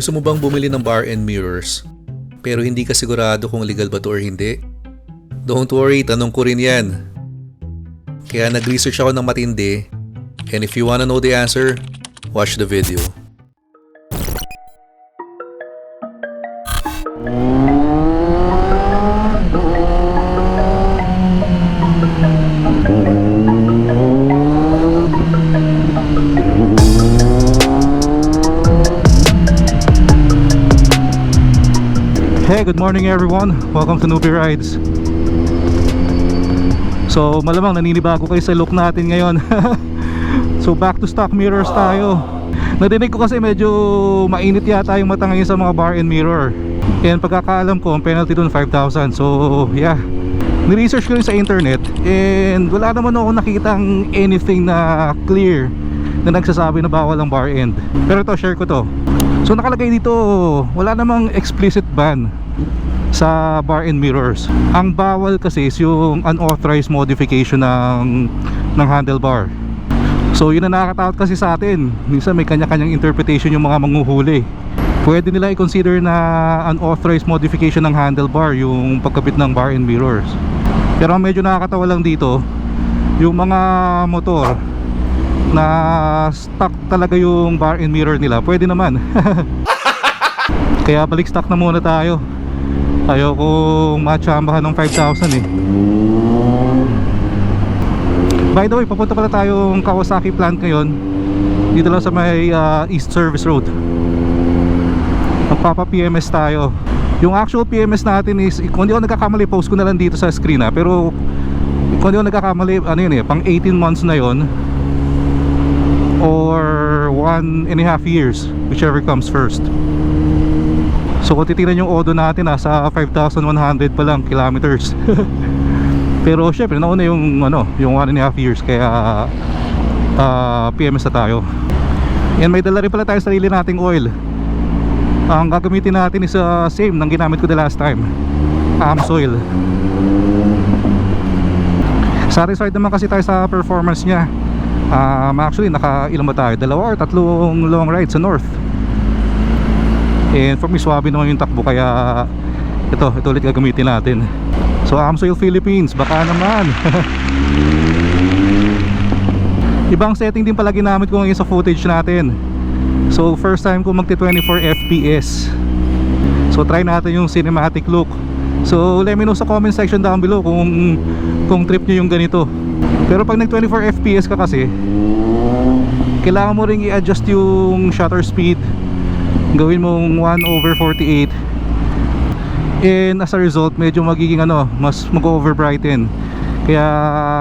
Gusto mo bang bumili ng bar and mirrors? Pero hindi ka sigurado kung legal ba to or hindi? Don't worry, tanong ko rin yan. Kaya nag-research ako ng matindi. And if you wanna know the answer, watch the video. Hey, good morning everyone. Welcome to Newbie Rides. So, malamang naninibago kayo sa look natin ngayon. so, back to stock mirrors tayo. Nadinig ko kasi medyo mainit yata yung mata ngayon sa mga bar and mirror. And pagkakaalam ko, ang penalty dun 5,000. So, yeah. Ni-research ko rin sa internet and wala naman ako nakitang anything na clear na nagsasabi na bawal ang bar end. Pero to share ko to. So nakalagay dito, wala namang explicit ban sa bar and mirrors. Ang bawal kasi is yung unauthorized modification ng ng handlebar. So yun ang nakakatakot kasi sa atin. Minsan may kanya-kanyang interpretation yung mga manguhuli. Pwede nila i-consider na unauthorized modification ng handlebar yung pagkabit ng bar and mirrors. Pero medyo nakakatawa lang dito, yung mga motor na stock talaga yung bar and mirror nila, pwede naman. Kaya balik stock na muna tayo. Ayokong matsambahan ng 5,000 eh. By the way, papunta pala tayong Kawasaki plant ngayon. Dito lang sa may ah, East Service Road. Magpapa PMS tayo. Yung actual PMS natin is, kung di ako nagkakamali, post ko na lang dito sa screen ha. Pero kung di ako nagkakamali, ano yun eh, pang 18 months na yon or one and a half years whichever comes first so kung titignan yung odo natin nasa 5,100 pa lang kilometers. Pero syempre nauna yung ano yung one and a half years kaya uh, PMS na tayo. And may dala rin pala tayo sarili nating oil. Ang gagamitin natin is uh, same ng ginamit ko the last time Amsoil satisfied naman kasi tayo sa performance niya. Um, actually naka ilan ba tayo? Dalawa or tatlong long ride sa north and for me swabe naman yung takbo kaya ito ito ulit gagamitin natin. So Amsoil Philippines baka naman. Ibang setting din pala ginamit ko ngayon sa footage natin. So first time ko magti 24 fps so try natin yung cinematic look. So let me know sa comment section down below kung kung trip nyo yung ganito. Pero pag nag 24 fps ka kasi kailangan mo ring i-adjust yung shutter speed gawin mong 1 over 48 and as a result medyo magiging ano mas mag-over brighten kaya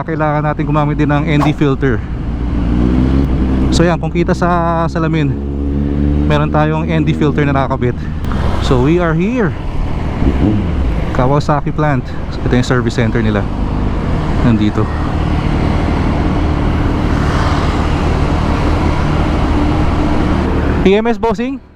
kailangan natin gumamit din ng ND filter. So yan kung kita sa salamin meron tayong ND filter na nakakabit. So we are here. Kawasaki plant. Ito yung service center nila. Nandito. PMS bossing?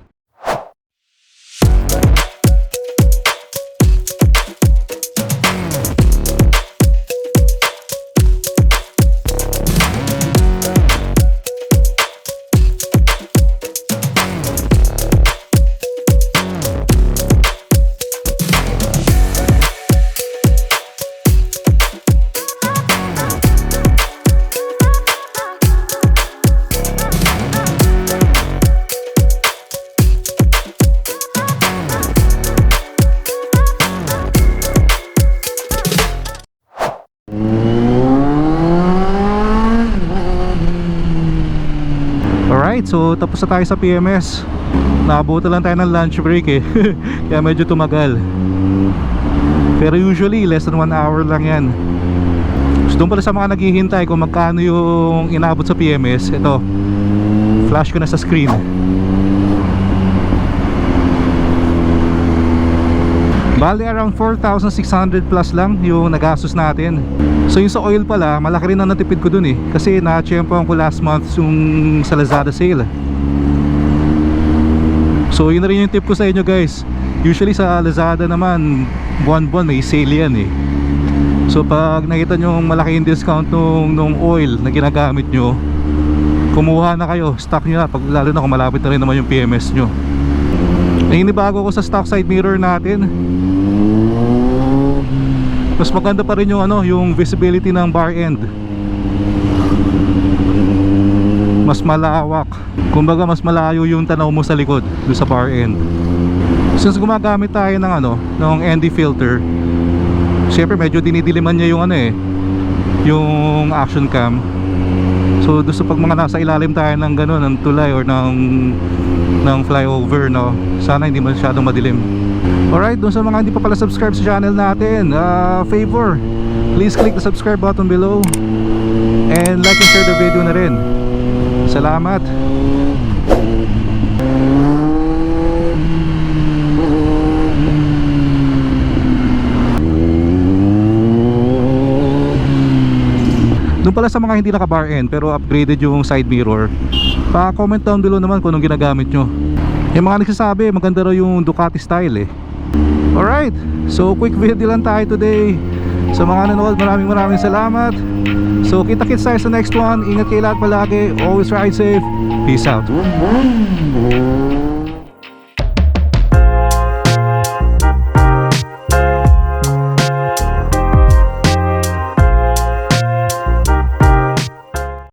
So tapos na tayo sa PMS Nakabuta lang tayo ng lunch break eh. Kaya medyo tumagal. Pero usually less than 1 hour lang yan. So doon pala sa mga naghihintay kung magkano yung inabot sa PMS Ito. Flash ko na sa screen Bali around 4,600 plus lang yung nagastos natin. So yung sa oil pala, malaki rin ang natipid ko dun eh. Kasi na-champion ko last month yung sa Lazada sale. So yun na rin yung tip ko sa inyo guys. Usually sa Lazada naman, buwan-buwan may sale yan eh. So pag nakita nyo yung malaking discount nung, nung oil na ginagamit nyo Kumuha na kayo, stock nyo na. Pag, Lalo na kung malapit na rin naman yung PMS nyo Naninibago ko sa stock side mirror natin. Mas maganda pa rin yung ano, yung visibility ng bar end. Mas malawak. Kumbaga mas malayo yung tanaw mo sa likod doon sa bar end. Since gumagamit tayo ng ano, ng ND filter, Siyempre medyo dinidiliman niya yung ano eh Yung action cam So doon sa pag mga nasa ilalim tayo ng gano'n Ng tulay or ng ng flyover no? Sana hindi masyadong madilim. Alright, doon sa mga hindi pa pala subscribe sa channel natin uh, Favor Please click the subscribe button below And like and share the video na rin. Salamat. Doon pala sa mga hindi naka-bar end pero upgraded yung side mirror Pa-comment down below naman kung anong ginagamit nyo. Yung mga nagsasabi maganda raw yung Ducati style eh. Alright, so quick video lang tayo today. Sa mga nanood maraming maraming salamat. So kita-kits tayo sa next one. Ingat kayo lahat palagi. Always ride safe. Peace out